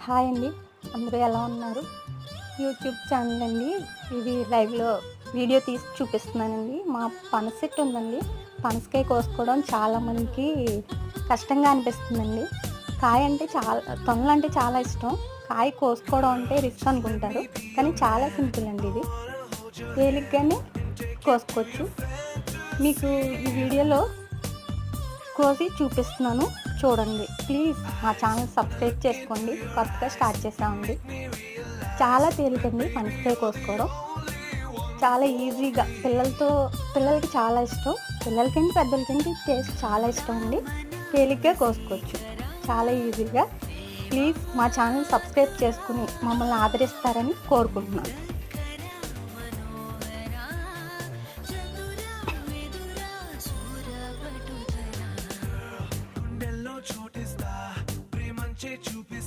Hi అండి. అందరూ ఎలా ఉన్నారు? యూట్యూబ్ ఛానల్ అండి. ఇది లైవ్లో వీడియో తీసి చూపిస్తున్నానండి. మా పనస ఉందండి. పనసకాయ కోసుకోవడం చాలా మందికి కష్టంగా అనిపిస్తుందండి. కాయ అంటే చాలా తొనలు అంటే చాలా ఇష్టం. కాయ కోసుకోవడం అంటే రిస్క్ అనుకుంటారు. కానీ చాలా సింపుల్ అండి ఇది. తేలిగ్గానే కోసుకోవచ్చు. మీకు ఈ వీడియోలో కోసి చూపిస్తున్నాను. చూడండి. ప్లీజ్ మా ఛానల్ సబ్స్క్రైబ్ చేసుకోండి. కొత్తగా స్టార్ట్ చేసామండి. చాలా తేలికండి పనసకాయ కోసుకోవడం. చాలా ఈజీగా పిల్లలతో పిల్లలకి చాలా ఇష్టం. పిల్లలకంటే పెద్దలకంటే టేస్ట్ చాలా ఇష్టం అండి. తేలిగ్గా కోసుకోవచ్చు. చాలా ఈజీగా. ప్లీజ్ మా ఛానల్ సబ్స్క్రైబ్ చేసుకుని మమ్మల్ని ఆదరిస్తారని కోరుకుంటున్నాను. noche chupé